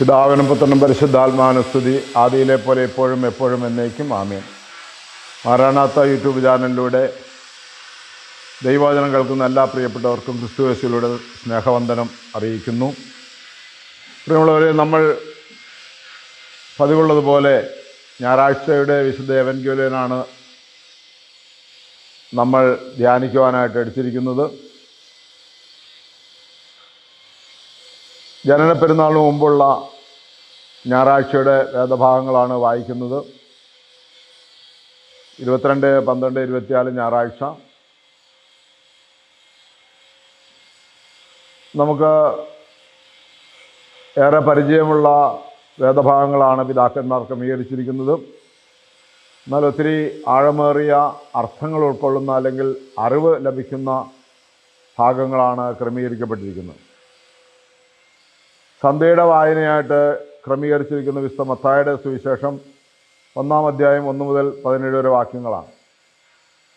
പിതാവിനും പുത്രനും പരിശുദ്ധാത്മാനുസ്തുതി ആദിയിലെ പോലെ എപ്പോഴും എപ്പോഴും എന്നേക്കും ആമേൻ. മാറാണാത്ത യൂട്യൂബ് ചാനലിലൂടെ ദൈവവചനം കേൾക്കുന്ന എല്ലാ പ്രിയപ്പെട്ടവർക്കും ക്രിസ്തുവേശിലൂടെ സ്നേഹവന്ദനം അറിയിക്കുന്നു. പ്രിയമുള്ളവരെ നമ്മൾ പതിവുള്ളതുപോലെ ഞായറാഴ്ചയുടെ വിശുദ്ധ എവൻഗ്യോലിയനാണ് നമ്മൾ ധ്യാനിക്കുവാനായിട്ട് എടുത്തിരിക്കുന്നത്. ജനന പെരുന്നാളിന് മുമ്പുള്ള ഞായറാഴ്ചയുടെ വേദഭാഗങ്ങളാണ് വായിക്കുന്നത്. ഇരുപത്തിരണ്ട് പന്ത്രണ്ട് ഇരുപത്തിനാല് ഞായറാഴ്ച. നമുക്ക് ഏറെ പരിചയമുള്ള വേദഭാഗങ്ങളാണ് പിതാക്കന്മാർ ക്രമീകരിച്ചിരിക്കുന്നത്. എന്നാൽ ഒത്തിരി ആഴമേറിയ അർത്ഥങ്ങൾ ഉൾക്കൊള്ളുന്ന അല്ലെങ്കിൽ അറിവ് ലഭിക്കുന്ന ഭാഗങ്ങളാണ് ക്രമീകരിക്കപ്പെട്ടിരിക്കുന്നത്. സന്ധ്യയുടെ വായനയായിട്ട് ക്രമീകരിച്ചിരിക്കുന്ന വിശുദ്ധ മത്തായുടെ സുവിശേഷം ഒന്നാം അധ്യായം ഒന്ന് മുതൽ പതിനേഴ് വരെ വാക്യങ്ങളാണ്.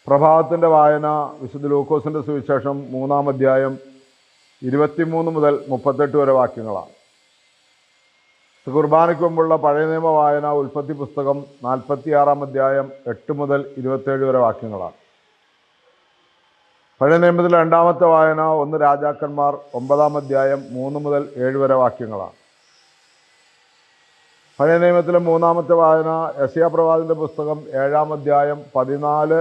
പ്രഭാതത്തിന്റെ വായന വിശുദ്ധ ലൂക്കോസിന്റെ സുവിശേഷം മൂന്നാം അധ്യായം ഇരുപത്തിമൂന്ന് മുതൽ മുപ്പത്തെട്ട് വരെ വാക്യങ്ങളാണ്. കുർബാനയ്ക്ക് മുമ്പുള്ള പഴയ നിയമ വായന ഉൽപ്പത്തി പുസ്തകം നാൽപ്പത്തിയാറാം അധ്യായം എട്ട് മുതൽ ഇരുപത്തേഴ് വരെ വാക്യങ്ങളാണ്. പഴയ നിയമത്തിലെ രണ്ടാമത്തെ വായന ഒന്ന് രാജാക്കന്മാർ ഒമ്പതാം അധ്യായം മൂന്ന് മുതൽ ഏഴ് വരെ വാക്യങ്ങളാണ്. പഴയ നിയമത്തിലെ മൂന്നാമത്തെ വായന യസിയ പ്രവാദിന്റെ പുസ്തകം ഏഴാം അധ്യായം പതിനാല്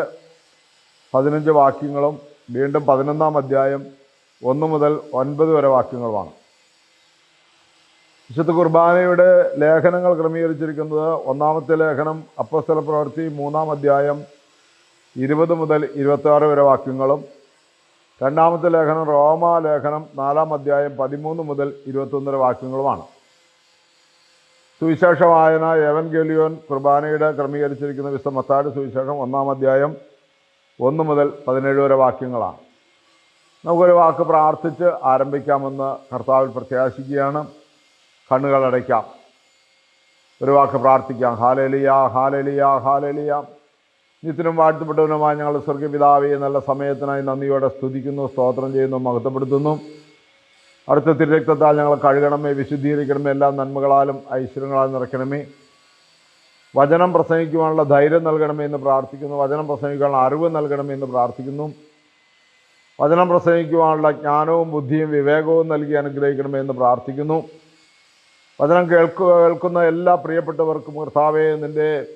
പതിനഞ്ച് വാക്യങ്ങളും വീണ്ടും പതിനൊന്നാം അധ്യായം ഒന്ന് മുതൽ ഒൻപത് വരെ വാക്യങ്ങളുമാണ്. വിശുദ്ധ കുർബാനയുടെ ലേഖനങ്ങൾ ക്രമീകരിച്ചിരിക്കുന്നത് ഒന്നാമത്തെ ലേഖനം അപ്പസ്തല പ്രവൃത്തി മൂന്നാം അധ്യായം ഇരുപത് മുതൽ ഇരുപത്തി വരെ വാക്യങ്ങളും രണ്ടാമത്തെ ലേഖനം റോമാലേഖനം നാലാം അധ്യായം പതിമൂന്ന് മുതൽ ഇരുപത്തൊന്നര വാക്യങ്ങളുമാണ്. സുവിശേഷ വായന എവൻ ഗെലിയോൻ കുർബാനയുടെ ക്രമീകരിച്ചിരിക്കുന്ന വിശുദ്ധ മത്താട് സുവിശേഷം ഒന്നാം അധ്യായം ഒന്ന് മുതൽ പതിനേഴ് വരെ വാക്യങ്ങളാണ്. നമുക്കൊരു വാക്ക് പ്രാർത്ഥിച്ച് ആരംഭിക്കാമെന്ന് കർത്താവിൽ പ്രത്യാശിക്കുകയാണ്. കണ്ണുകൾ അടയ്ക്കാം ഒരു വാക്ക് പ്രാർത്ഥിക്കാം. ഹാലലിയ ഹാലലിയ ഹാലേലിയ. നിത്യനും വാഴ്ത്തപ്പെട്ടവനുമായ ഞങ്ങളുടെ സ്വർഗപിതാവെ നല്ല സമയത്തിനായി നന്ദിയോടെ സ്തുതിക്കുന്നു സ്തോത്രം ചെയ്യുന്നു മഹത്വപ്പെടുത്തുന്നു. അടുത്ത തിരുരക്തത്താൽ ഞങ്ങൾ കഴുകണമേ വിശുദ്ധീകരിക്കണമേ എല്ലാ നന്മകളാലും ഐശ്വര്യങ്ങളാലും നിറയ്ക്കണമേ. വചനം പ്രസംഗിക്കുവാനുള്ള ധൈര്യം നൽകണമേ എന്ന് പ്രാർത്ഥിക്കുന്നു. വചനം പ്രസംഗിക്കാനുള്ള അറിവ് നൽകണമേ എന്ന് പ്രാർത്ഥിക്കുന്നു. വചനം പ്രസംഗിക്കുവാനുള്ള ജ്ഞാനവും ബുദ്ധിയും വിവേകവും നൽകി അനുഗ്രഹിക്കണമേ എന്ന് പ്രാർത്ഥിക്കുന്നു. വചനം കേൾക്കുക കേൾക്കുന്ന എല്ലാ പ്രിയപ്പെട്ടവർക്കും കർത്താവെ നിന്റെ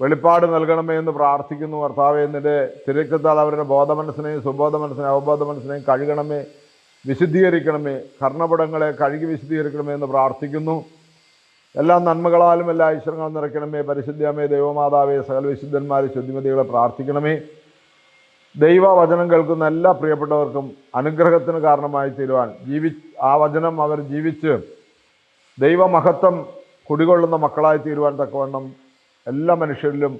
വെളിപ്പാട് നൽകണമേ എന്ന് പ്രാർത്ഥിക്കുന്നു. കർത്താവെ എന്നിട്ട് തിരക്കത്താൽ അവരുടെ ബോധമനസ്സിനെയും സുബോധ മനസ്സിനെയും അവബോധ മനസ്സിനെയും കഴുകണമേ വിശുദ്ധീകരിക്കണമേ കർണപടങ്ങളെ കഴുകി വിശുദ്ധീകരിക്കണമേ എന്ന് പ്രാർത്ഥിക്കുന്നു. എല്ലാ നന്മകളാലും എല്ലാ ഈശ്വരങ്ങളും നിറയ്ക്കണമേ. പരിശുദ്ധ്യമേ ദൈവമാതാവേ സകല വിശുദ്ധന്മാരെ ശുദ്ധിമതികളെ പ്രാർത്ഥിക്കണമേ. ദൈവവചനം കേൾക്കുന്ന എല്ലാ പ്രിയപ്പെട്ടവർക്കും അനുഗ്രഹത്തിന് കാരണമായി തീരുവാൻ ജീവി ആ വചനം അവർ ജീവിച്ച് ദൈവമഹത്വം കുടികൊള്ളുന്ന മക്കളായി തീരുവാൻ തക്കവണ്ണം എല്ലാ മനുഷ്യരിലും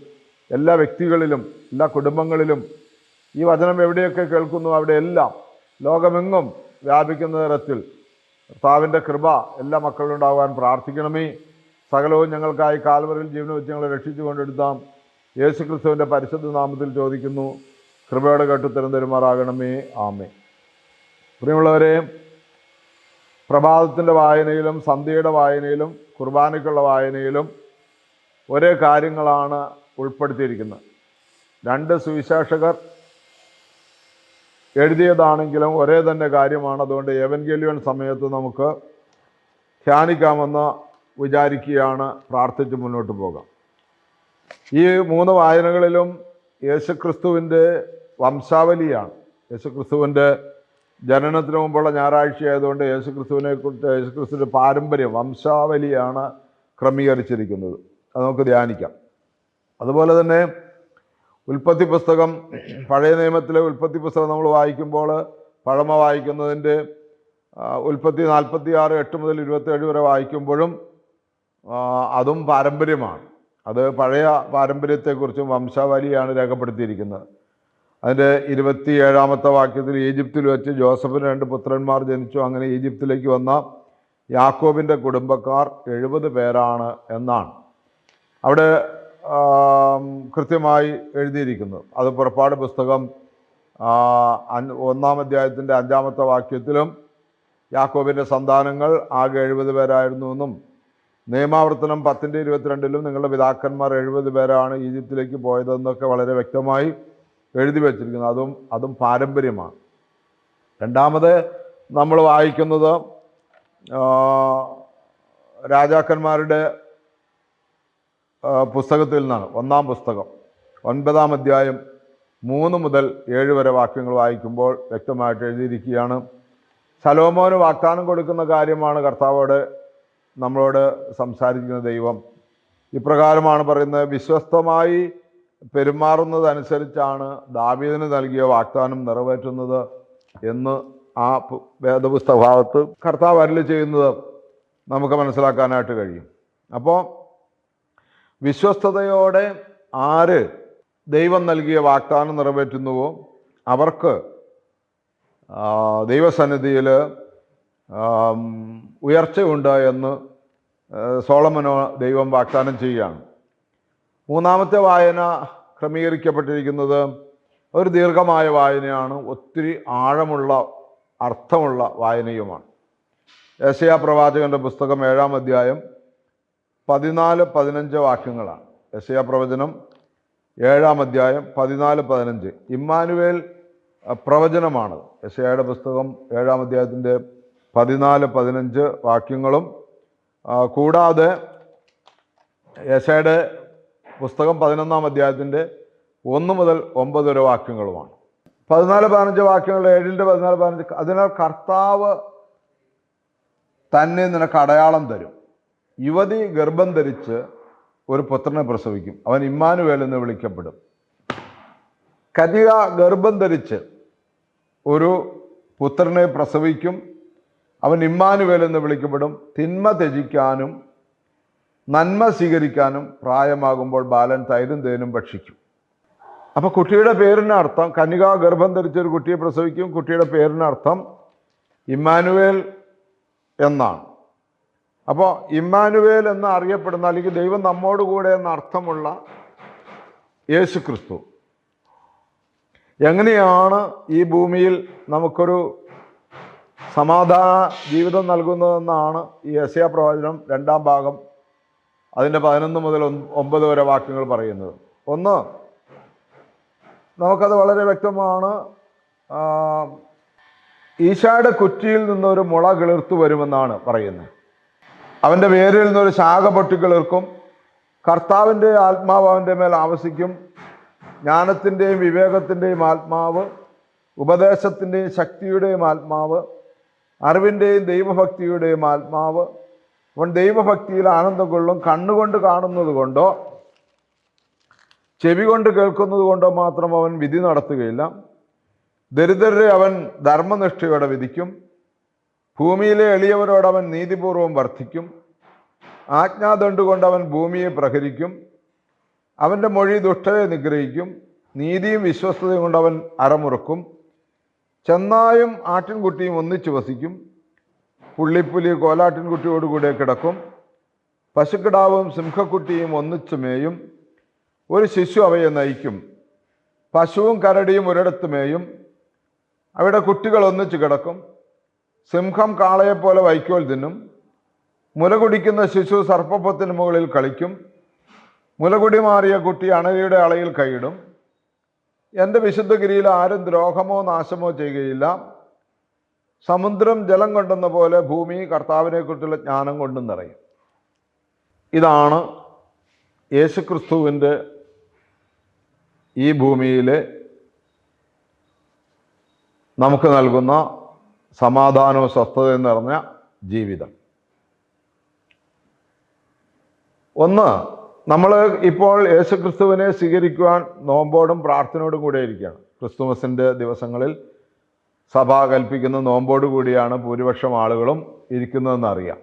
എല്ലാ വ്യക്തികളിലും എല്ലാ കുടുംബങ്ങളിലും ഈ വചനം എവിടെയൊക്കെ കേൾക്കുന്നു അവിടെയെല്ലാം ലോകമെങ്ങും വ്യാപിക്കുന്ന തരത്തിൽ കർത്താവിന്റെ കൃപ എല്ലാ മക്കളിലും ഉണ്ടാകുവാൻ പ്രാർത്ഥിക്കണമേ. സകലവും ഞങ്ങൾക്കായി കാൽവറിൽ ജീവന വെച്ച് ഞങ്ങളെ രക്ഷിച്ചു കൊണ്ടെടുത്താം. യേശു ക്രിസ്തുവിന്റെ പരിശുദ്ധ നാമത്തിൽ ചോദിക്കുന്നു. കൃപയോടെ കേട്ട് തരം തരുമാറാകണമേ. ആമേ പ്രിയമുള്ളവരെ പ്രഭാതത്തിന്റെ വായനയിലും സന്ധ്യയുടെ വായനയിലും കുർബാനയ്ക്കുള്ള വായനയിലും ഒരേ കാര്യങ്ങളാണ് ഉൾപ്പെടുത്തിയിരിക്കുന്നത്. രണ്ട് സുവിശേഷകർ എഴുതിയതാണെങ്കിലും ഒരേ തന്നെ കാര്യമാണ്. അതുകൊണ്ട് ഏവൻഗേലിയൻ സമയത്ത് നമുക്ക് ധ്യാനിക്കാമെന്ന് വിചാരിക്കുകയാണ്. പ്രാർത്ഥിച്ച് മുന്നോട്ട് പോകാം. ഈ മൂന്ന് വായനകളിലും യേശുക്രിസ്തുവിന്റെ വംശാവലിയാണ്. യേശുക്രിസ്തുവിന്റെ ജനനത്തിന് മുമ്പുള്ള ഞായറാഴ്ച ആയതുകൊണ്ട് യേശുക്രിസ്തുവിനെ കുറിച്ച് യേശുക്രിസ്തുവിന്റെ പാരമ്പര്യം വംശാവലിയാണ് ക്രമീകരിച്ചിരിക്കുന്നത്. അത് നമുക്ക് ധ്യാനിക്കാം. അതുപോലെ തന്നെ ഉൽപ്പത്തി പുസ്തകം പഴയ നിയമത്തിലെ ഉൽപ്പത്തി പുസ്തകം നമ്മൾ വായിക്കുമ്പോൾ പഴമ വായിക്കുന്നതിന്റെ ഉൽപ്പത്തി നാൽപ്പത്തി ആറ് എട്ട് മുതൽ ഇരുപത്തേഴ് വരെ വായിക്കുമ്പോഴും അതും പാരമ്പര്യമാണ്. അത് പഴയ പാരമ്പര്യത്തെക്കുറിച്ചും വംശാവലിയാണ് രേഖപ്പെടുത്തിയിരിക്കുന്നത്. അതിന്റെ ഇരുപത്തി ഏഴാമത്തെ വാക്യത്തിൽ ഈജിപ്തിൽ വെച്ച് ജോസഫിന് രണ്ട് പുത്രന്മാർ ജനിച്ചു. അങ്ങനെ ഈജിപ്തിലേക്ക് വന്ന യാക്കോബിന്റെ കുടുംബക്കാർ എഴുപത് പേരാണ് എന്നാണ്. അവിടെ കൃത്യമായി എഴുതിയിരിക്കുന്നു. അത് പുറപ്പാട് പുസ്തകം ഒന്നാം അധ്യായത്തിന്റെ അഞ്ചാമത്തെ വാക്യത്തിലും യാക്കോബിന്റെ സന്താനങ്ങൾ ആകെ എഴുപത് പേരായിരുന്നു എന്നും നിയമാവർത്തനം പത്തിന്റെ ഇരുപത്തിരണ്ടിലും നിങ്ങളുടെ പിതാക്കന്മാർ എഴുപത് പേരാണ് ഈജിപ്തിലേക്ക് പോയതെന്നൊക്കെ വളരെ വ്യക്തമായി എഴുതി വച്ചിരിക്കുന്നു. അതും അതും പാരമ്പര്യമാണ്. രണ്ടാമത് നമ്മൾ വായിക്കുന്നത് രാജാക്കന്മാരുടെ പുസ്തകത്തിൽ നിന്നാണ്. ഒന്നാം പുസ്തകം. ഒൻപതാം അധ്യായം മൂന്ന് മുതൽ ഏഴ് വരെ വാക്യങ്ങൾ വായിക്കുമ്പോൾ വ്യക്തമായിട്ട് എഴുതിയിരിക്കുകയാണ്. സലോമോന് വാഗ്ദാനം കൊടുക്കുന്ന കാര്യമാണ് കർത്താവോട് നമ്മളോട് സംസാരിക്കുന്ന ദൈവം. ഇപ്രകാരമാണ് പറയുന്നത് വിശ്വസ്തമായി പെരുമാറുന്നതനുസരിച്ചാണ് ദാവീദിന് നൽകിയ വാഗ്ദാനം നിറവേറ്റുന്നത് എന്ന് ആ പു- വേദപുസ്തക ഭാഗത്ത് കർത്താവ് അരളി ചെയ്യുന്നത് നമുക്ക് മനസ്സിലാക്കാനായിട്ട് കഴിയും. അപ്പോൾ വിശ്വസ്തയോടെ ആര് ദൈവം നൽകിയ വാഗ്ദാനം നിറവേറ്റുന്നുവോ? അവർക്ക് ദൈവസന്നിധിയിൽ ഉയർച്ചയുണ്ട് എന്ന് സോളമനോ ദൈവം വാഗ്ദാനം ചെയ്യുകയാണ്. മൂന്നാമത്തെ വായന ക്രമീകരിക്കപ്പെട്ടിരിക്കുന്നത് ഒരു ദീർഘമായ വായനയാണ്. ഒത്തിരി ആഴമുള്ള അർത്ഥമുള്ള വായനയുമാണ്. യശയാ പ്രവാചകന്റെ പുസ്തകം ഏഴാം അധ്യായം പതിനാല് പതിനഞ്ച് വാക്യങ്ങളാണ്. യശയ പ്രവചനം ഏഴാം അധ്യായം പതിനാല് പതിനഞ്ച്. ഇമ്മാനുവേൽ പ്രവചനമാണ്. യശയുടെ പുസ്തകം ഏഴാം അധ്യായത്തിന്റെ പതിനാല് പതിനഞ്ച് വാക്യങ്ങളും കൂടാതെ യശയുടെ പുസ്തകം പതിനൊന്നാം അധ്യായത്തിന്റെ ഒന്ന് മുതൽ ഒമ്പത് വരെ വാക്യങ്ങളുമാണ്. പതിനാല് പതിനഞ്ച് വാക്യങ്ങൾ ഏഴിന്റെ പതിനാല് പതിനഞ്ച് അതിനാൽ കർത്താവ് തന്നെ നിനക്ക് അടയാളം തരും. യുവതി ഗർഭം ധരിച്ച് ഒരു പുത്രനെ പ്രസവിക്കും. അവൻ ഇമ്മാനുവേൽ എന്ന് വിളിക്കപ്പെടും. കന്യക ഗർഭം ധരിച്ച് ഒരു പുത്രനെ പ്രസവിക്കും. അവൻ ഇമ്മാനുവേൽ എന്ന് വിളിക്കപ്പെടും. തിന്മ ത്യജിക്കാനും നന്മ സ്വീകരിക്കാനും പ്രായമാകുമ്പോൾ ബാലൻ തൈരും തേനും ഭക്ഷിക്കും. അപ്പോൾ കുട്ടിയുടെ പേരിന് അർത്ഥം കന്യക ഗർഭം ധരിച്ച ഒരു കുട്ടിയെ പ്രസവിക്കും. കുട്ടിയുടെ പേരിന് അർത്ഥം ഇമ്മാനുവേൽ എന്നാണ്. അപ്പോൾ ഇമ്മാനുവേൽ എന്ന് അറിയപ്പെടുന്ന അല്ലെങ്കിൽ ദൈവം നമ്മോട് കൂടെ എന്ന അർത്ഥമുള്ള യേശു ക്രിസ്തു എങ്ങനെയാണ് ഈ ഭൂമിയിൽ നമുക്കൊരു സമാധാന ജീവിതം നൽകുന്നതെന്നാണ് ഈ യശയ പ്രവചനം രണ്ടാം ഭാഗം അതിന്റെ പതിനൊന്ന് മുതൽ ഒമ്പത് വരെ വാക്യങ്ങൾ പറയുന്നത്. ഒന്ന് നമുക്കത് വളരെ വ്യക്തമാണ്. ഈശായുടെ കുറ്റിയിൽ നിന്നൊരു മുള കിളിർത്തു വരുമെന്നാണ് പറയുന്നത്. അവന്റെ വേരിൽ നിന്നൊരു ശാഖ പൊട്ടി കിളിർക്കും കർത്താവിന്റെ ആത്മാവ് അവന്റെ മേൽ ആവസിക്കും. ജ്ഞാനത്തിന്റെയും വിവേകത്തിന്റെയും ആത്മാവ് ഉപദേശത്തിന്റെയും ശക്തിയുടെയും ആത്മാവ് അറിവിന്റെയും ദൈവഭക്തിയുടെയും ആത്മാവ്. അവൻ ദൈവഭക്തിയിൽ ആനന്ദം കൊള്ളും കണ്ണുകൊണ്ട് കാണുന്നത് കൊണ്ടോ ചെവി കൊണ്ട് കേൾക്കുന്നത് കൊണ്ടോ മാത്രം അവൻ വിധി നടത്തുകയില്ല. ദരിദ്രരെ അവൻ ധർമ്മനിഷ്ഠയോടെ വിധിക്കും. ഭൂമിയിലെ എളിയവരോടവൻ നീതിപൂർവം വർദ്ധിക്കും ആജ്ഞാദണ്ഡ് കൊണ്ട് അവൻ ഭൂമിയെ പ്രഹരിക്കും. അവന്റെ മൊഴി ദുഷ്ടരെ നിഗ്രഹിക്കും. നീതിയും വിശ്വസ്തതയും കൊണ്ടവൻ അവൻ അരമുറക്കും. ചെന്നായും ആട്ടിൻകുട്ടിയും ഒന്നിച്ചു വസിക്കും. പുള്ളിപ്പുലി കോലാട്ടിൻകുട്ടിയോടുകൂടെ കിടക്കും. പശുക്കിടാവും സിംഹക്കുട്ടിയും ഒന്നിച്ചു മേയും. ഒരു ശിശു അവയെ നയിക്കും. പശുവും കരടിയും ഒരിടത്ത് മേയും. അവിടെ കുട്ടികൾ ഒന്നിച്ചു കിടക്കും. സിംഹം കാളയെപ്പോലെ വൈക്കോൽ തിന്നും. മുല കുടിക്കുന്ന ശിശു സർപ്പപ്പത്തിന് മുകളിൽ കളിക്കും. മുലകുടി മാറിയ കുട്ടി അണലിയുടെ അളയിൽ കൈയിടും. എന്റെ വിശുദ്ധഗിരിയിൽ ആരും ദ്രോഹമോ നാശമോ ചെയ്യുകയില്ല. സമുദ്രം ജലം കൊണ്ടെന്ന പോലെ ഭൂമി കർത്താവിനെക്കുറിച്ചുള്ള ജ്ഞാനം കൊണ്ടും നിറയും. ഇതാണ് യേശുക്രിസ്തുവിന്റെ ഈ ഭൂമിയിലെ നമുക്ക് നൽകുന്ന സമാധാനവും സ്വസ്ഥതയും നിറഞ്ഞ ജീവിതം. ഒന്ന് നമ്മൾ ഇപ്പോൾ യേശുക്രിസ്തുവിനെ സ്വീകരിക്കുവാൻ നോമ്പോടും പ്രാർത്ഥനയോടും കൂടെ ഇരിക്കുകയാണ്. ക്രിസ്തുമസിന്റെ ദിവസങ്ങളിൽ സഭ കൽപ്പിക്കുന്ന നോമ്പോട് കൂടിയാണ് ഭൂരിപക്ഷം ആളുകളും ഇരിക്കുന്നതെന്ന് അറിയാം.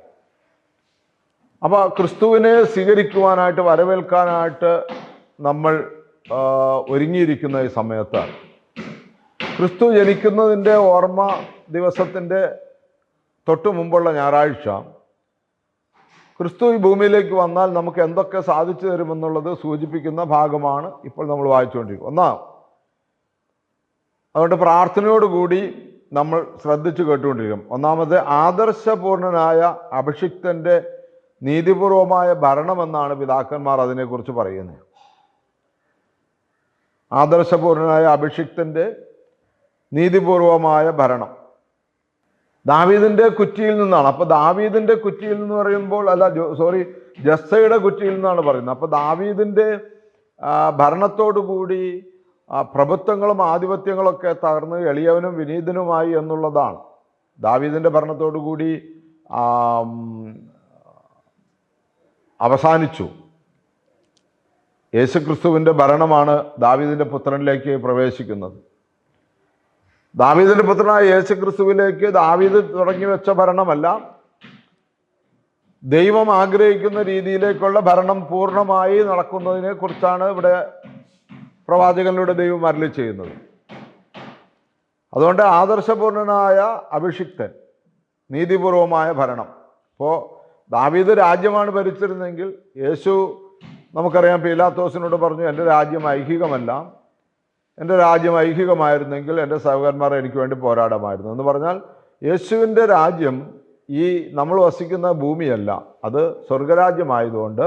അപ്പോൾ ക്രിസ്തുവിനെ സ്വീകരിക്കുവാനായിട്ട് വരവേൽക്കാനായിട്ട് നമ്മൾ ഒരുങ്ങിയിരിക്കുന്ന ഈ സമയത്ത് ക്രിസ്തു ജനിക്കുന്നതിന്റെ ഓർമ്മ ദിവസത്തിന്റെ തൊട്ടു മുമ്പുള്ള ഞായറാഴ്ച. ക്രിസ്തു ഈ ഭൂമിയിലേക്ക് വന്നാൽ നമുക്ക് എന്തൊക്കെ സാധിച്ചു തരുമെന്നുള്ളത് സൂചിപ്പിക്കുന്ന ഭാഗമാണ് ഇപ്പോൾ നമ്മൾ വായിച്ചുകൊണ്ടിരിക്കുന്നത്. ഒന്നാം അതുകൊണ്ട് പ്രാർത്ഥനയോടുകൂടി നമ്മൾ ശ്രദ്ധിച്ചു കേട്ടുകൊണ്ടിരിക്കും. ഒന്നാമത് ആദർശപൂർണനായ അഭിഷിക്തന്റെ നീതിപൂർവമായ ഭരണമെന്നാണ് പിതാക്കന്മാർ അതിനെക്കുറിച്ച് പറയുന്നത്. ആദർശപൂർണനായ അഭിഷിക്തന്റെ നീതിപൂർവമായ ഭരണം. ദാവീദിന്റെ കുറ്റിയിൽ നിന്നാണ്. അപ്പൊ ദാവീദിന്റെ കുറ്റിയിൽ എന്ന് പറയുമ്പോൾ അല്ല സോറി ജസ്സയുടെ കുറ്റിയിൽ നിന്നാണ് പറയുന്നത്. അപ്പൊ ദാവീദിന്റെ ഭരണത്തോടുകൂടി പ്രഭുത്വങ്ങളും ആധിപത്യങ്ങളൊക്കെ തകർന്ന് എളിയവനും വിനീതനുമായി എന്നുള്ളതാണ്. ദാവീദിന്റെ ഭരണത്തോടുകൂടി കൂടി അവസാനിച്ചു. യേശുക്രിസ്തുവിന്റെ ഭരണമാണ് ദാവീദിന്റെ പുത്രനിലേക്ക് പ്രവേശിക്കുന്നത്. ദാവീദിന്റെ പുത്രനായ യേശു ക്രിസ്തുവിലേക്ക് ദാവീദ് തുടങ്ങി വെച്ച ഭരണമല്ല. ദൈവം ആഗ്രഹിക്കുന്ന രീതിയിലേക്കുള്ള ഭരണം പൂർണമായി നടക്കുന്നതിനെ കുറിച്ചാണ് ഇവിടെ പ്രവാചകനിലൂടെ ദൈവം അരളി ചെയ്യുന്നത്. അതുകൊണ്ട് ആദർശപൂർണനായ അഭിഷിക്തൻ നീതിപൂർവമായ ഭരണം. ഇപ്പോൾ ദാവീദ് രാജ്യമാണ് ഭരിച്ചിരുന്നെങ്കിൽ യേശു നമുക്കറിയാം പീലാത്തോസിനോട് പറഞ്ഞു എന്റെ രാജ്യം ഐഹികമല്ല. എന്റെ രാജ്യം ഐഹികമായിരുന്നെങ്കിൽ എന്റെ സഹകരന്മാർ എനിക്ക് വേണ്ടി പോരാടമായിരുന്നു. എന്ന് പറഞ്ഞാൽ യേശുവിന്റെ രാജ്യം ഈ നമ്മൾ വസിക്കുന്ന ഭൂമിയല്ല. അത് സ്വർഗരാജ്യമായതുകൊണ്ട്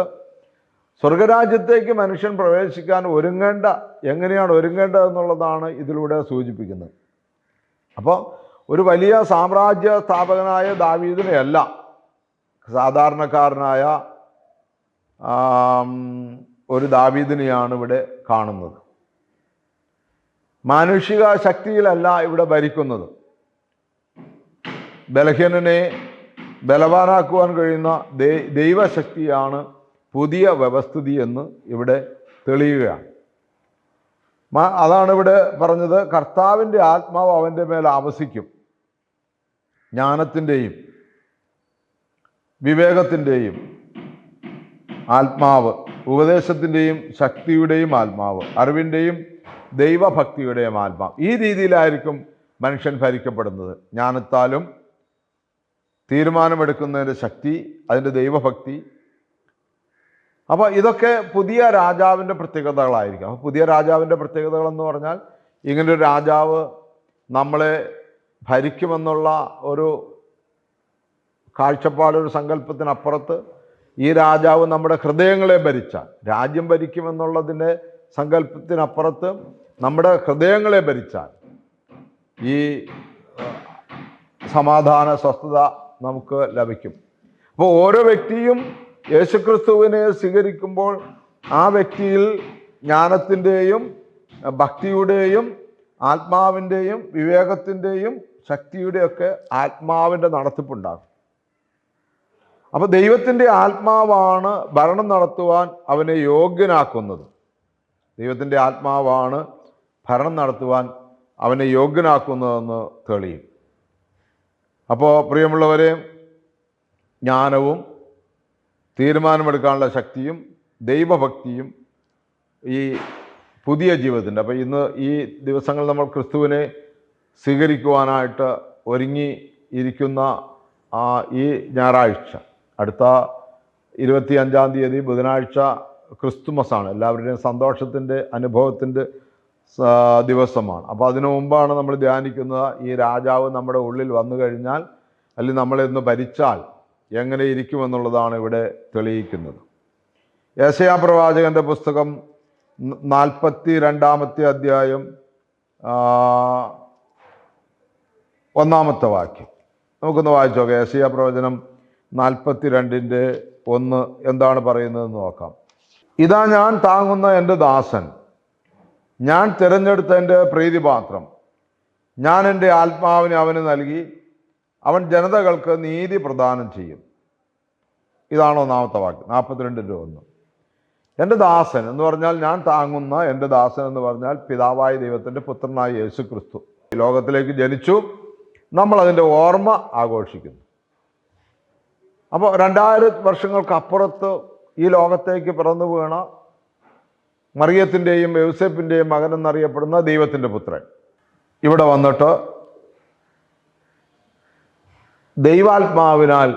സ്വർഗരാജ്യത്തേക്ക് മനുഷ്യൻ പ്രവേശിക്കാൻ ഒരുങ്ങേണ്ട എങ്ങനെയാണ് ഒരുങ്ങേണ്ടതെന്നുള്ളതാണ് ഇതിലൂടെ സൂചിപ്പിക്കുന്നത്. അപ്പോൾ ഒരു വലിയ സാമ്രാജ്യ സ്ഥാപകനായ ദാവീദിനെയല്ല സാധാരണക്കാരനായ ഒരു ദാവീദിനെയാണ് ഇവിടെ കാണുന്നത്. മാനുഷിക ശക്തിയിലല്ല ഇവിടെ ഭരിക്കുന്നത്. ബലഹീനനെ ബലവാനാക്കുവാൻ കഴിയുന്ന ദൈവശക്തിയാണ് പുതിയ വ്യവസ്ഥിതി എന്ന് ഇവിടെ തെളിയുകയാണ്. അതാണ് ഇവിടെ പറഞ്ഞത്. കർത്താവിന്റെ ആത്മാവ് അവന്റെ മേൽ ആവസിക്കും. ജ്ഞാനത്തിന്റെയും വിവേകത്തിന്റെയും ആത്മാവ് ഉപദേശത്തിന്റെയും ശക്തിയുടെയും ആത്മാവ് അറിവിന്റെയും ദൈവഭക്തിയുടെയും ആത്മാവ് ഈ രീതിയിലായിരിക്കും മനുഷ്യൻ ഭരിക്കപ്പെടുന്നത്. ജ്ഞാനത്താലും തീരുമാനമെടുക്കുന്നതിന്റെ ശക്തി അതിന്റെ ദൈവഭക്തി. അപ്പോൾ ഇതൊക്കെ പുതിയ രാജാവിന്റെ പ്രത്യേകതകളായിരിക്കും. അപ്പോൾ പുതിയ രാജാവിന്റെ പ്രത്യേകതകളെന്ന് പറഞ്ഞാൽ ഇങ്ങനൊരു രാജാവ് നമ്മളെ ഭരിക്കുമെന്നുള്ള ഒരു കാഴ്ചപ്പാട് ഒരു സങ്കല്പത്തിനപ്പുറത്ത് ഈ രാജാവ് നമ്മുടെ ഹൃദയങ്ങളെ ഭരിച്ചാൽ രാജ്യം ഭരിക്കുമെന്നുള്ളതിന്റെ സങ്കല്പത്തിനപ്പുറത്ത് നമ്മുടെ ഹൃദയങ്ങളെ ഭരിച്ചാൽ ഈ സമാധാന സ്വസ്ഥത നമുക്ക് ലഭിക്കും. അപ്പോൾ ഓരോ വ്യക്തിയും യേശുക്രിസ്തുവിനെ സ്വീകരിക്കുമ്പോൾ ആ വ്യക്തിയിൽ ജ്ഞാനത്തിന്റെയും ഭക്തിയുടെയും ആത്മാവിന്റെയും വിവേകത്തിന്റെയും ശക്തിയുടെയൊക്കെ ആത്മാവിന്റെ നടത്തിപ്പുണ്ടാകും. അപ്പോൾ ദൈവത്തിന്റെ ആത്മാവാണ് ഭരണം നടത്തുവാൻ അവനെ യോഗ്യനാക്കുന്നത്. ദൈവത്തിന്റെ ആത്മാവാണ് ഭരണം നടത്തുവാൻ അവനെ യോഗ്യനാക്കുന്നതെന്ന് തെളിയും. അപ്പോൾ പ്രിയമുള്ളവരെ ജ്ഞാനവും തീരുമാനമെടുക്കാനുള്ള ശക്തിയും ദൈവഭക്തിയും ഈ പുതിയ ജീവിതത്തിന്റെ അപ്പോൾ ഇന്ന് ഈ ദിവസങ്ങൾ നമ്മൾ ക്രിസ്തുവിനെ സ്വീകരിക്കുവാനായിട്ട് ഒരുങ്ങി ഇരിക്കുന്ന ഈ ഞായറാഴ്ച അടുത്ത ഇരുപത്തി അഞ്ചാം തീയതി ബുധനാഴ്ച ക്രിസ്തുമസാണ്. എല്ലാവരുടെയും സന്തോഷത്തിന്റെ അനുഭവത്തിന്റെ ദിവസമാണ്. അപ്പോൾ അതിനു മുമ്പാണ് നമ്മൾ ധ്യാനിക്കുന്നത് ഈ രാജാവ് നമ്മുടെ ഉള്ളിൽ വന്നു കഴിഞ്ഞാൽ അല്ലെങ്കിൽ നമ്മളെ ഒന്ന് ഭരിച്ചാൽ എങ്ങനെ ഇരിക്കുമെന്നുള്ളതാണ് ഇവിടെ തെളിയിക്കുന്നത്. യേശയാ പ്രവാചകന്റെ പുസ്തകം നാൽപ്പത്തി രണ്ടാമത്തെ അധ്യായം ഒന്നാമത്തെ വാക്യം. നമുക്കൊന്ന് വായിച്ചു നോക്കാം. യേശയാ പ്രവചനം നാൽപ്പത്തി രണ്ടിന്റെ ഒന്ന് എന്താണ് പറയുന്നതെന്ന് നോക്കാം. ഇതാ ഞാൻ താങ്ങുന്ന എന്റെ ദാസൻ. ഞാൻ തിരഞ്ഞെടുത്ത എന്റെ പ്രീതിപാത്രം. ഞാൻ എന്റെ ആത്മാവിനെ അവന് നൽകി. അവൻ ജനതകൾക്ക് നീതി പ്രദാനം ചെയ്യും. ഇതാണ് ഒന്നാമത്തെ വാക്ക്. നാൽപ്പത്തിരണ്ടിന്റെ ഒന്ന്. എന്റെ ദാസൻ എന്ന് പറഞ്ഞാൽ ഞാൻ താങ്ങുന്ന എന്റെ ദാസൻ എന്ന് പറഞ്ഞാൽ പിതാവായ ദൈവത്തിന്റെ പുത്രനായ യേശു ക്രിസ്തു ലോകത്തിലേക്ക് ജനിച്ചു. നമ്മൾ അതിന്റെ ഓർമ്മ ആഘോഷിക്കുന്നു. അപ്പോൾ രണ്ടായിരം വർഷങ്ങൾക്ക് അപ്പുറത്ത് ഈ ലോകത്തേക്ക് പിറന്നു വീണ മറിയത്തിന്റെയും യൗസേപ്പിന്റെയും മകൻ എന്നറിയപ്പെടുന്ന ദൈവത്തിന്റെ പുത്രൻ. ഇവിടെ വന്നിട്ട് ദൈവാത്മാവിനാൽ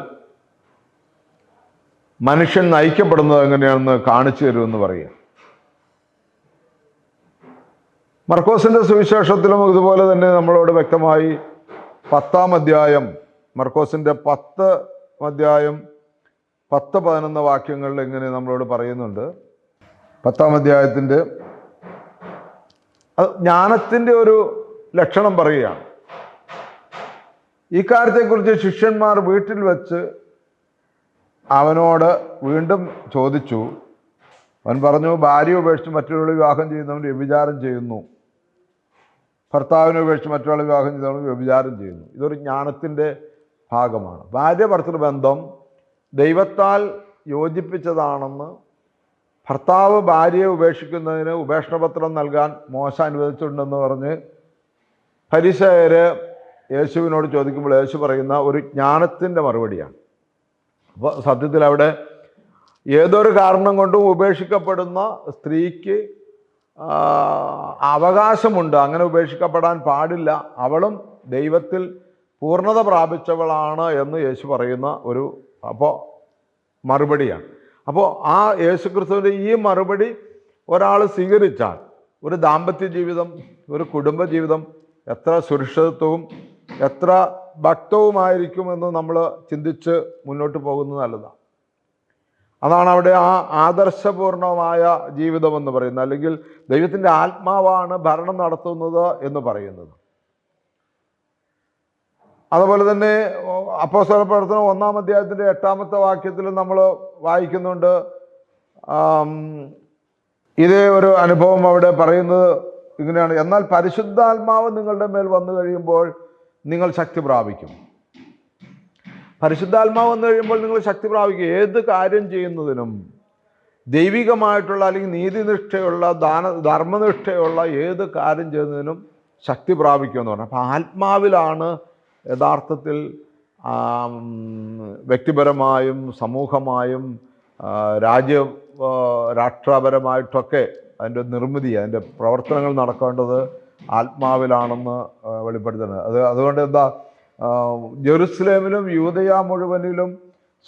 മനുഷ്യൻ നയിക്കപ്പെടുന്നത് എങ്ങനെയാണെന്ന് കാണിച്ചു തരുമെന്ന് പറയുക. മർക്കോസിന്റെ സുവിശേഷത്തിലും ഇതുപോലെ തന്നെ നമ്മളോട് വ്യക്തമായി പത്താം അധ്യായം മർക്കോസിന്റെ പത്ത് അധ്യായം പത്ത് പതിനൊന്ന് വാക്യങ്ങളിൽ ഇങ്ങനെ നമ്മളോട് പറയുന്നുണ്ട്. പത്താം അധ്യായത്തിന്റെ അത് ജ്ഞാനത്തിന്റെ ഒരു ലക്ഷണം പറയുകയാണ്. ഈ കാര്യത്തെക്കുറിച്ച് ശിഷ്യന്മാർ വീട്ടിൽ വെച്ച് അവനോട് വീണ്ടും ചോദിച്ചു. അവൻ പറഞ്ഞു ഭാര്യ ഉപേക്ഷിച്ച് മറ്റൊരാളെ വിവാഹം ചെയ്യുന്നവൻ വ്യഭിചാരം ചെയ്യുന്നു. ഭർത്താവിനെ ഉപേക്ഷിച്ച് മറ്റൊരാളെ വിവാഹം ചെയ്യുന്നവൻ വ്യഭിചാരം ചെയ്യുന്നു. ഇതൊരു ജ്ഞാനത്തിന്റെ ഭാഗമാണ്. ഭാര്യ ഭർത്തൃ ബന്ധം ദൈവത്താൽ യോജിപ്പിച്ചതാണെന്ന് ഭർത്താവ് ഭാര്യയെ ഉപേക്ഷിക്കുന്നതിന് ഉപേക്ഷണപത്രം നൽകാൻ മോശ അനുവദിച്ചിട്ടുണ്ടെന്ന് പറഞ്ഞ് പരിസയര് യേശുവിനോട് ചോദിക്കുമ്പോൾ യേശു പറയുന്ന ഒരു ജ്ഞാനത്തിന്റെ മറുപടിയാണ്. അപ്പോൾ സത്യത്തിൽ അവിടെ ഏതൊരു കാരണം കൊണ്ടും ഉപേക്ഷിക്കപ്പെടുന്ന സ്ത്രീക്ക് അവകാശമുണ്ട്. അങ്ങനെ ഉപേക്ഷിക്കപ്പെടാൻ പാടില്ല. അവളും ദൈവത്തിൽ പൂർണത പ്രാപിച്ചവളാണ് എന്ന് യേശു പറയുന്ന ഒരു അപ്പോൾ മറുപടിയാണ്. അപ്പോൾ ആ യേശുക്രിസ്തുവിന്റെ ഈ മറുപടി ഒരാൾ സ്വീകരിച്ചാൽ ഒരു ദാമ്പത്യ ജീവിതം ഒരു കുടുംബ ജീവിതം എത്ര സുരക്ഷിതത്വവും എത്ര ഭക്തവുമായിരിക്കുമെന്ന് നമ്മൾ ചിന്തിച്ച് മുന്നോട്ട് പോകുന്നത് നല്ലതാണ്. അതാണ് അവിടെ ആ ആദർശപൂർണമായ ജീവിതം എന്ന് പറയുന്നത്. അല്ലെങ്കിൽ ദൈവത്തിന്റെ ആത്മാവാണ് ഭരണം നടത്തുന്നത് എന്ന് പറയുന്നത്. അതുപോലെ തന്നെ അപ്പോസ്തല പ്രവർത്തനം ഒന്നാം അധ്യായത്തിന്റെ എട്ടാമത്തെ വാക്യത്തിൽ നമ്മൾ വായിക്കുന്നുണ്ട്. ഇതേ ഒരു അനുഭവം അവിടെ പറയുന്നത് ഇങ്ങനെയാണ്. എന്നാൽ പരിശുദ്ധാത്മാവ് നിങ്ങളുടെ മേൽ വന്നു കഴിയുമ്പോൾ നിങ്ങൾ ശക്തി പ്രാപിക്കും. പരിശുദ്ധാത്മാവ് വന്നു കഴിയുമ്പോൾ നിങ്ങൾ ശക്തി പ്രാപിക്കും. ഏത് കാര്യം ചെയ്യുന്നതിനും ദൈവികമായിട്ടുള്ള അല്ലെങ്കിൽ നീതിനിഷ്ഠയുള്ള ദാന ധർമ്മനിഷ്ഠയുള്ള ഏത് കാര്യം ചെയ്യുന്നതിനും ശക്തി പ്രാപിക്കുമെന്ന് പറഞ്ഞു. അപ്പോൾ ആത്മാവിലാണ് യഥാർത്ഥത്തിൽ വ്യക്തിപരമായും സമൂഹമായും രാജ്യ രാഷ്ട്രപരമായിട്ടൊക്കെ അതിന്റെ നിർമ്മിതി അതിന്റെ പ്രവർത്തനങ്ങൾ നടക്കേണ്ടത് ആത്മാവിലാണെന്ന് വെളിപ്പെടുത്തുന്നത്. അത് അതുകൊണ്ട് എന്താ ജെറുസലേമിലും യൂതയ മുഴുവനിലും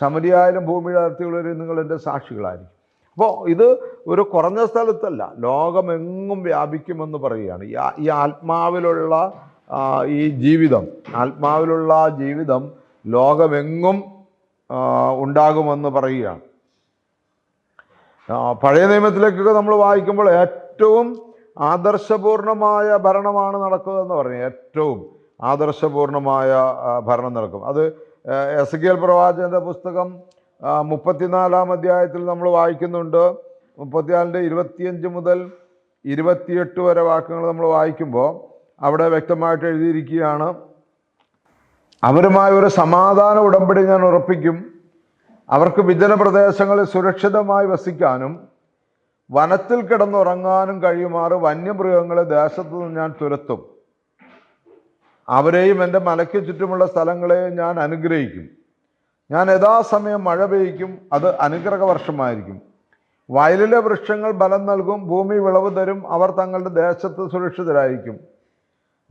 ശമരിയായാലും അതിർത്തികളിലും നിങ്ങൾ എന്റെ സാക്ഷികളായിരിക്കും. അപ്പോൾ ഇത് ഒരു കുറഞ്ഞ സ്ഥലത്തല്ല ലോകമെങ്ങും വ്യാപിക്കുമെന്ന് പറയുകയാണ്. ഈ ആത്മാവിലുള്ള ഈ ജീവിതം ആത്മാവിലുള്ള ജീവിതം ലോകമെങ്ങും ഉണ്ടാകുമെന്ന് പറയുകയാണ്. പഴയ നിയമത്തിലേക്കൊക്കെ നമ്മൾ വായിക്കുമ്പോൾ ഏറ്റവും ആദർശപൂർണമായ ഭരണമാണ് നടക്കുന്നതെന്ന് പറഞ്ഞു. ഏറ്റവും ആദർശപൂർണമായ ഭരണം നടക്കും. അത് എസ് കെ എൽ പ്രവാചകന്റെ പുസ്തകം മുപ്പത്തിനാലാം അധ്യായത്തിൽ നമ്മൾ വായിക്കുന്നുണ്ട്. മുപ്പത്തിനാലിന്റെ ഇരുപത്തിയഞ്ച് മുതൽ ഇരുപത്തിയെട്ട് വരെ വാക്കുകൾ നമ്മൾ വായിക്കുമ്പോൾ അവിടെ വ്യക്തമായിട്ട് എഴുതിയിരിക്കുകയാണ്. അവരുമായി ഒരു സമാധാന ഉടമ്പടി ഞാൻ ഉറപ്പിക്കും. അവർക്ക് വിജന പ്രദേശങ്ങളിൽ സുരക്ഷിതമായി വസിക്കാനും വനത്തിൽ കിടന്നുറങ്ങാനും കഴിയുമാറ് വന്യമൃഗങ്ങളെ ദേശത്തു നിന്ന് ഞാൻ തുരത്തും. അവരെയും എന്റെ മലയ്ക്ക് ചുറ്റുമുള്ള സ്ഥലങ്ങളെയും ഞാൻ അനുഗ്രഹിക്കും. ഞാൻ യഥാസമയം മഴ പെയ്യ്ക്കും അത് അനുഗ്രഹ വർഷമായിരിക്കും വയലിലെ വൃക്ഷങ്ങൾ ബലം നൽകും ഭൂമി വിളവ് തരും അവർ തങ്ങളുടെ ദേശത്ത് സുരക്ഷിതരായിരിക്കും.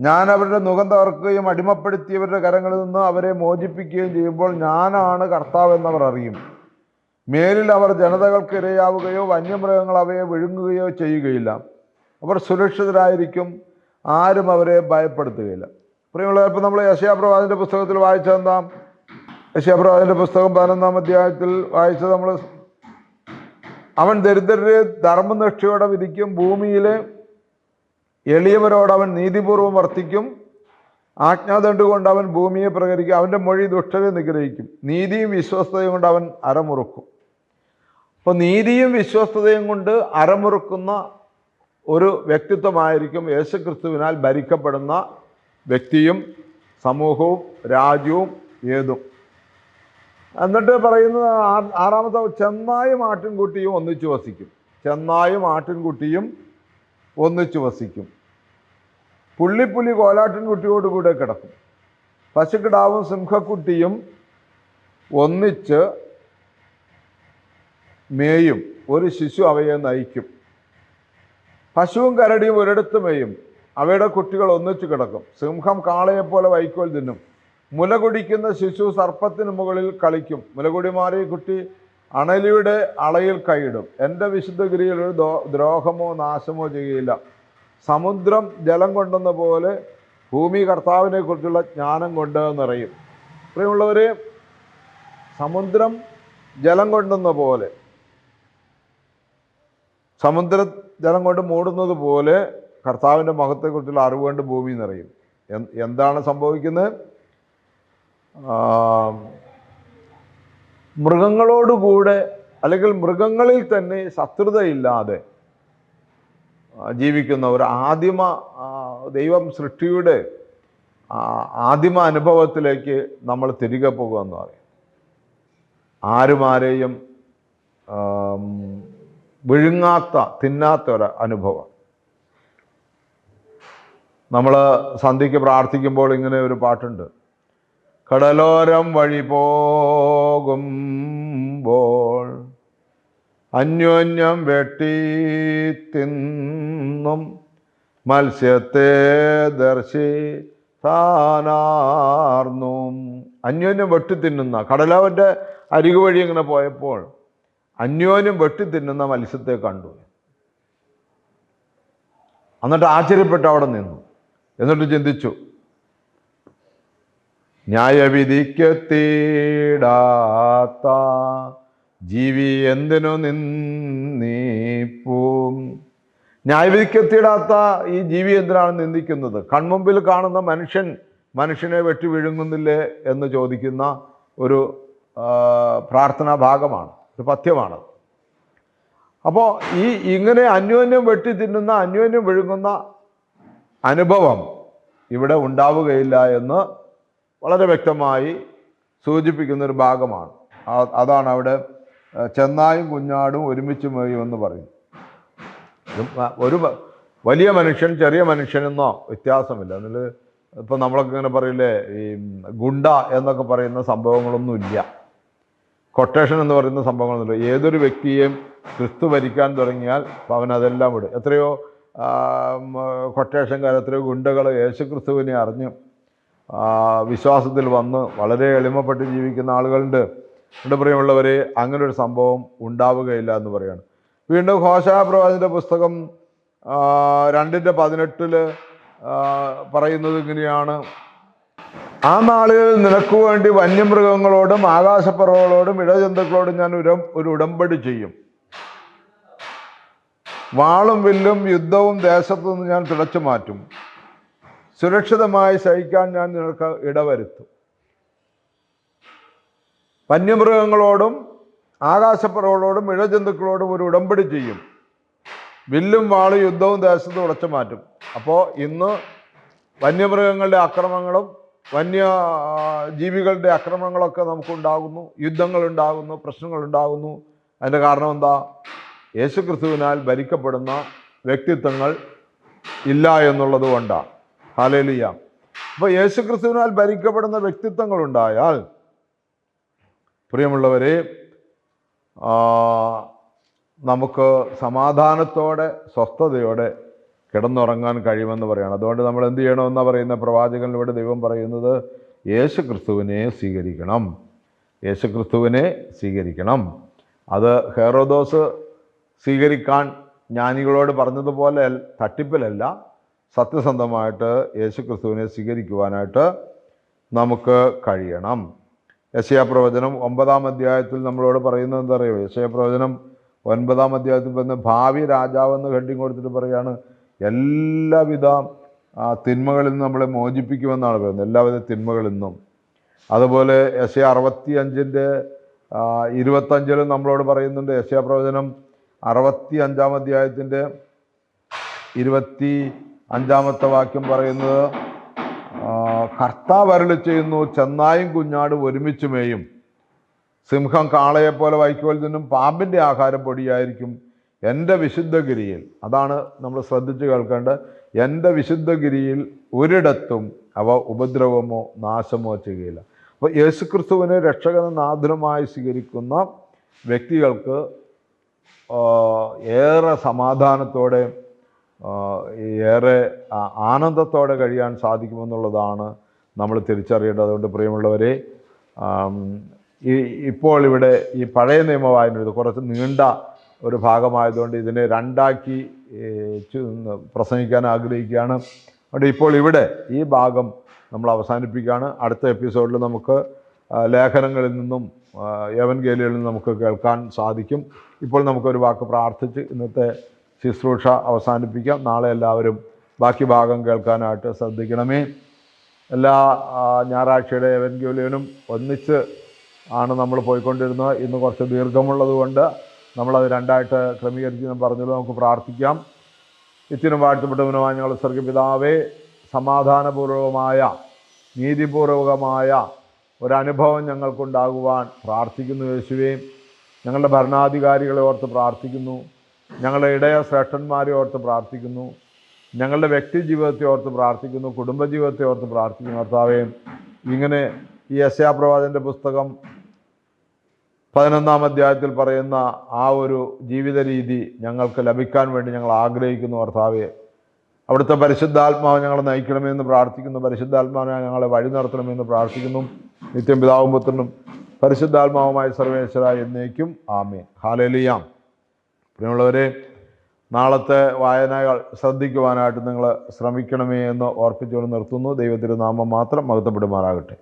ഞാൻ അവരുടെ മുഖം തകർക്കുകയും അടിമപ്പെടുത്തിയവരുടെ കരങ്ങളിൽ നിന്ന് അവരെ മോചിപ്പിക്കുകയും ചെയ്യുമ്പോൾ ഞാനാണ് കർത്താവ് എന്നവർ അറിയും. മേലിൽ അവർ ജനതകൾക്ക് ഇരയാവുകയോ വന്യമൃഗങ്ങൾ അവയെ വിഴുങ്ങുകയോ ചെയ്യുകയില്ല. അവർ സുരക്ഷിതരായിരിക്കും ആരും അവരെ ഭയപ്പെടുത്തുകയില്ല. പ്രിയമുള്ള ഇപ്പം നമ്മൾ യശയാപ്രവാദിന്റെ പുസ്തകത്തിൽ വായിച്ചതെന്താ യശയാപ്രവാദിന്റെ പുസ്തകം പതിനൊന്നാം അധ്യായത്തിൽ വായിച്ചത് നമ്മൾ അവൻ ദരിദ്രരെ ധർമ്മനിഷ്ഠയോടെ വിധിക്കും ഭൂമിയിലെ എളിയവരോട് അവൻ നീതിപൂർവം വർത്തിക്കും. ആജ്ഞാദണ്ഡ് കൊണ്ട് അവൻ ഭൂമിയെ പ്രകരിക്കും അവന്റെ മൊഴി ദുഷ്ടരെ നിഗ്രഹിക്കും. നീതിയും വിശ്വസ്തയും കൊണ്ട് അവൻ അരമുറുക്കും. അപ്പോൾ നീതിയും വിശ്വസ്തതയും കൊണ്ട് അരമുറുക്കുന്ന ഒരു വ്യക്തിത്വമായിരിക്കും യേശുക്രിസ്തുവിനാൽ ഭരിക്കപ്പെടുന്ന വ്യക്തിയും സമൂഹവും രാജ്യവും ഏതും. എന്നിട്ട് പറയുന്നത് ആറാമത്തെ ചെന്നായും ആട്ടിൻകുട്ടിയും ഒന്നിച്ചു വസിക്കും. ചെന്നായും ആട്ടിൻകുട്ടിയും ഒന്നിച്ചു വസിക്കും പുള്ളിപ്പുലി കോലാട്ടിൻകുട്ടിയോട് കൂടെ കിടക്കും. പശുക്കിടാവും സിംഹക്കുട്ടിയും ഒന്നിച്ച് മേയും. ഒരു ശിശു അവയെ നയിക്കും. പശുവും കരടിയും ഒരിടത്ത് മേയും. അവയുടെ കുട്ടികൾ ഒന്നിച്ചു കിടക്കും. സിംഹം കാളയെപ്പോലെ വൈക്കോൽ തിന്നും. മുലകുടിക്കുന്ന ശിശു സർപ്പത്തിന് മുകളിൽ കളിക്കും. മുലകുടി മാറിയ കുട്ടി അണലിയുടെ അളയിൽ കൈയിടും. എന്റെ വിശുദ്ധഗിരിയിൽ ഒരു ദ്രോഹമോ നാശമോ ചെയ്യുകയില്ല സമുദ്രം ജലം കൊണ്ടെന്ന പോലെ ഭൂമി കർത്താവിനെ കുറിച്ചുള്ള ജ്ഞാനം കൊണ്ട് നിറയും. പ്രിയമുള്ളവരെ സമുദ്രം ജലം കൊണ്ടെന്ന പോലെ സമുദ്ര ജലം കൊണ്ട് മൂടുന്നത് പോലെ കർത്താവിന്റെ മഹത്തെക്കുറിച്ചുള്ള അറിവ് കൊണ്ട് ഭൂമി നിറയും. എന്താണ് സംഭവിക്കുന്നത്? മൃഗങ്ങളോടുകൂടെ അല്ലെങ്കിൽ മൃഗങ്ങളിൽ തന്നെ ശത്രുതയില്ലാതെ ജീവിക്കുന്ന ഒരു ആദിമ ദൈവം സൃഷ്ടിയുടെ ആദിമ അനുഭവത്തിലേക്ക് നമ്മൾ തിരികെ പോകുക എന്ന് പറയും. ആരുമാരെയും ആം, വിഴുങ്ങാത്ത തിന്നാത്ത ഒരു അനുഭവം. നമ്മൾ സന്ധ്യയ്ക്ക് പ്രാർത്ഥിക്കുമ്പോൾ ഇങ്ങനെ ഒരു പാട്ടുണ്ട്. കടലോരം വഴി പോകുമ്പോൾ അന്യോന്യം വെട്ടി തിന്നും മത്സ്യത്തെ ദർശി താനാർന്നും അന്യോന്യം വെട്ടി തിന്നുന്ന കടലാവന്റെ അരികു വഴി ഇങ്ങനെ പോയപ്പോൾ അന്യോന്യം വെട്ടി തിന്നുന്ന മത്സ്യത്തെ കണ്ടു. എന്നിട്ട് ആശ്ചര്യപ്പെട്ട് അവിടെ നിന്നു. എന്നിട്ട് ചിന്തിച്ചു ന്യായവിധിക്കെത്തിടാത്ത ജീവി എന്തിനു നിന്നീപ്പൂം ന്യായവിധിക്കെത്തിയിടാത്ത ഈ ജീവി എന്തിനാണ് നിന്ദിക്കുന്നത്? കൺമുമ്പിൽ കാണുന്ന മനുഷ്യൻ മനുഷ്യനെ വെട്ടി വിഴുങ്ങുന്നില്ലേ എന്ന് ചോദിക്കുന്ന ഒരു പ്രാർത്ഥനാ ഭാഗമാണ്. ഒരു പഥ്യമാണ്. അപ്പോൾ ഈ ഇങ്ങനെ അന്യോന്യം വെട്ടി തിന്നുന്ന അന്യോന്യം വിഴുങ്ങുന്ന അനുഭവം ഇവിടെ ഉണ്ടാവുകയില്ല എന്ന് വളരെ വ്യക്തമായി സൂചിപ്പിക്കുന്ന ഒരു ഭാഗമാണ് അതാണ് അവിടെ ചെന്നായും കുഞ്ഞാടും ഒരുമിച്ച് മേയുമെന്ന് പറയും. ഒരു വലിയ മനുഷ്യൻ ചെറിയ മനുഷ്യനെന്നോ വ്യത്യാസമില്ല. അതിൽ ഇപ്പം നമ്മളൊക്കെ ഇങ്ങനെ പറയില്ലേ ഈ ഗുണ്ട എന്നൊക്കെ പറയുന്ന സംഭവങ്ങളൊന്നുമില്ല കൊട്ടേഷൻ എന്ന് പറയുന്ന സംഭവങ്ങളൊന്നുമില്ല. ഏതൊരു വ്യക്തിയെയും ക്രിസ്തു ഭരിക്കാൻ തുടങ്ങിയാൽ അവൻ അതെല്ലാം വിടും. എത്രയോ കൊട്ടേഷൻകാർ എത്രയോ ഗുണ്ടകൾ യേശു ക്രിസ്തുവിനെ അറിഞ്ഞു. വിശ്വാസത്തിൽ വന്ന് വളരെ എളിമപ്പെട്ട് ജീവിക്കുന്ന ആളുകളുണ്ട്. എന്റെ പ്രിയമുള്ളവരെ അങ്ങനെ ഒരു സംഭവം ഉണ്ടാവുകയില്ല എന്ന് പറയാണ്. വീണ്ടും ഘോഷാപ്രവാചന്റെ പുസ്തകം ആ, രണ്ടിന്റെ പതിനെട്ടിൽ പറയുന്നത് ഇങ്ങനെയാണ്. ആ നാളുകളിൽ നിനക്ക് വേണ്ടി വന്യമൃഗങ്ങളോടും ആകാശപ്പറവുകളോടും ഇടജന്തുക്കളോടും ഞാൻ ഒരു ഒരു ഉടമ്പടി ചെയ്യും. വാളും വില്ലും യുദ്ധവും ദേശത്തു നിന്ന് ഞാൻ തുടച്ചു മാറ്റും. സുരക്ഷിതമായി സഹിക്കാൻ ഞാൻ നിനക്ക് ഇടവരുത്തും. വന്യമൃഗങ്ങളോടും ആകാശപ്പുറകളോടും ഇഴജന്തുക്കളോടും ഒരു ഉടമ്പടി ചെയ്യും. വില്ലും വാളും യുദ്ധവും ദേശത്ത് ഉടച്ചു മാറ്റും. അപ്പോൾ ഇന്ന് വന്യമൃഗങ്ങളുടെ അക്രമങ്ങളും വന്യ ജീവികളുടെ അക്രമങ്ങളൊക്കെ നമുക്കുണ്ടാകുന്നു. യുദ്ധങ്ങളുണ്ടാകുന്നു പ്രശ്നങ്ങളുണ്ടാകുന്നു. അതിന്റെ കാരണം എന്താ? യേശുക്രിസ്തുവിനാൽ ഭരിക്കപ്പെടുന്ന വ്യക്തിത്വങ്ങൾ ഇല്ല എന്നുള്ളത് കൊണ്ടാണ്. ഹാലേലിയ. അപ്പോൾ യേശുക്രിസ്തുവിനാൽ ഭരിക്കപ്പെടുന്ന വ്യക്തിത്വങ്ങൾ ഉണ്ടായാൽ പ്രിയമുള്ളവരെ നമുക്ക് സമാധാനത്തോടെ സ്വസ്ഥതയോടെ കിടന്നുറങ്ങാൻ കഴിയുമെന്ന് പറയണം. അതുകൊണ്ട് നമ്മൾ എന്ത് ചെയ്യണമെന്നാണ് പറയുന്ന പ്രവാചകനിലൂടെ ദൈവം പറയുന്നത് യേശു ക്രിസ്തുവിനെ സ്വീകരിക്കണം. യേശു ക്രിസ്തുവിനെ സ്വീകരിക്കണം. അത് ഹെറോദോസ് സ്വീകരിക്കാൻ ജ്ഞാനികളോട് പറഞ്ഞതുപോലെ തട്ടിപ്പിലല്ല സത്യസന്ധമായിട്ട് യേശുക്രിസ്തുവിനെ സ്വീകരിക്കുവാനായിട്ട് നമുക്ക് കഴിയണം. യശയാ പ്രവചനം ഒമ്പതാം അധ്യായത്തിൽ നമ്മളോട് പറയുന്നത് എന്താ അറിയോ യശയപ്രവചനം ഒൻപതാം അധ്യായത്തിൽ പറയുന്ന ഭാവി രാജാവെന്ന് ഹെഡിങ് കൊടുത്തിട്ട് പറയാണ് എല്ലാവിധ തിന്മകളിൽ നിന്ന് നമ്മളെ മോചിപ്പിക്കുമെന്നാണ് പറയുന്നത്. എല്ലാവിധ തിന്മകളിൽ നിന്നും. അതുപോലെ യശ അറുപത്തി അഞ്ചിന്റെ ഇരുപത്തഞ്ചിലും നമ്മളോട് പറയുന്നുണ്ട് എസ് പ്രവചനം അറുപത്തി അഞ്ചാം അധ്യായത്തിന്റെ ഇരുപത്തി അഞ്ചാമത്തെ വാക്യം പറയുന്നത് കർത്താവ് അരുളി ചെയ്യുന്നു ചെന്നായും കുഞ്ഞാടും ഒരുമിച്ച് മേയും സിംഹം കാളയെപ്പോലെ വൈക്കോൽ നിന്നും പാമ്പിന്റെ ആഹാരം പൊടിയായിരിക്കും എന്റെ വിശുദ്ധഗിരിയിൽ. അതാണ് നമ്മൾ ശ്രദ്ധിച്ച് കേൾക്കേണ്ടത്. എന്റെ വിശുദ്ധഗിരിയിൽ ഒരിടത്തും അവ ഉപദ്രവമോ നാശമോ ചെയ്യുകയില്ല. അപ്പോൾ യേശുക്രിസ്തുവിനെ രക്ഷകന നാഥനുമായി സ്വീകരിക്കുന്ന വ്യക്തികൾക്ക് ഏറെ സമാധാനത്തോടെ ആ, ഏറെ ആനന്ദത്തോടെ കഴിയാൻ സാധിക്കുമെന്നുള്ളതാണ് നമ്മൾ തിരിച്ചറിയേണ്ടത്. അതുകൊണ്ട് പ്രിയമുള്ളവരെ ഈ ഇപ്പോൾ ഇവിടെ ഈ പഴയ നിയമവായന ഇത് കുറച്ച് നീണ്ട ഒരു ഭാഗമായതുകൊണ്ട് ഇതിനെ രണ്ടാക്കി പ്രസംഗിക്കാൻ ആഗ്രഹിക്കുകയാണ്. അതുകൊണ്ട് ഇപ്പോൾ ഇവിടെ ഈ ഭാഗം നമ്മൾ അവസാനിപ്പിക്കുകയാണ്. അടുത്ത എപ്പിസോഡിൽ നമുക്ക് ലേഖനങ്ങളിൽ നിന്നും യവൻഗേലിയിൽ നിന്നും നമുക്ക് കേൾക്കാൻ സാധിക്കും. ഇപ്പോൾ നമുക്കൊരു വാക്ക് പ്രാർത്ഥിച്ച് ഇന്നത്തെ ശുശ്രൂഷ അവസാനിപ്പിക്കാം. നാളെ എല്ലാവരും ബാക്കി ഭാഗം കേൾക്കാനായിട്ട് ശ്രദ്ധിക്കണമേ. എല്ലാ ഞായറാഴ്ചയുടെ എവൻഗ്യോലിയനും ഒന്നിച്ച് ആണ് നമ്മൾ പോയിക്കൊണ്ടിരുന്നത്. ഇന്ന് കുറച്ച് ദീർഘമുള്ളതുകൊണ്ട് നമ്മളത് രണ്ടായിട്ട് ക്രമീകരിച്ച് ഞാൻ പറഞ്ഞത് നമുക്ക് പ്രാർത്ഥിക്കാം. ഇത്തിനും വാഴ്ത്തപ്പെട്ടവനുമായ ഞങ്ങൾ സ്വർഗപിതാവേ സമാധാനപൂർവമായ നീതിപൂർവകമായ ഒരനുഭവം ഞങ്ങൾക്കുണ്ടാകുവാൻ പ്രാർത്ഥിക്കുന്നു യേശുവേയും ഞങ്ങളുടെ ഭരണാധികാരികളെ ഓർത്ത് പ്രാർത്ഥിക്കുന്നു. ഞങ്ങളുടെ ഇടയ ശ്രേഷ്ഠന്മാരെ ഓർത്ത് പ്രാർത്ഥിക്കുന്നു. ഞങ്ങളുടെ വ്യക്തി ജീവിതത്തെ ഓർത്ത് പ്രാർത്ഥിക്കുന്നു. കുടുംബജീവിതത്തെ ഓർത്ത് പ്രാർത്ഥിക്കുന്നു. കർത്താവേ ഇങ്ങനെ ഈ യശയാപ്രവാചന്റെ പുസ്തകം പതിനൊന്നാം അധ്യായത്തിൽ പറയുന്ന ആ ഒരു ജീവിത രീതി ഞങ്ങൾക്ക് ലഭിക്കാൻ വേണ്ടി ഞങ്ങൾ ആഗ്രഹിക്കുന്നു കർത്താവെ. അവിടുത്തെ പരിശുദ്ധാത്മാവ് ഞങ്ങളെ നയിക്കണമെന്ന് പ്രാർത്ഥിക്കുന്നു. പരിശുദ്ധാത്മാവിനെ ഞങ്ങളെ വഴി നടത്തണമെന്ന് പ്രാർത്ഥിക്കുന്നു. നിത്യം പിതാവും പുത്രനും പരിശുദ്ധാത്മാവുമായി സർവേശ്വര എന്നേക്കും. ആമേ ഹാലലിയാം പ്രിയമുള്ളവരെ നാളത്തെ വായനകൾ ശ്രദ്ധിക്കുവാനായിട്ട് നിങ്ങൾ ശ്രമിക്കണമേ എന്ന് ഓർപ്പിച്ചുകൊണ്ട് നിർത്തുന്നു. ദൈവത്തിന്റെ നാമം മാത്രം മഹത്വപ്പെടുമാറാകട്ടെ.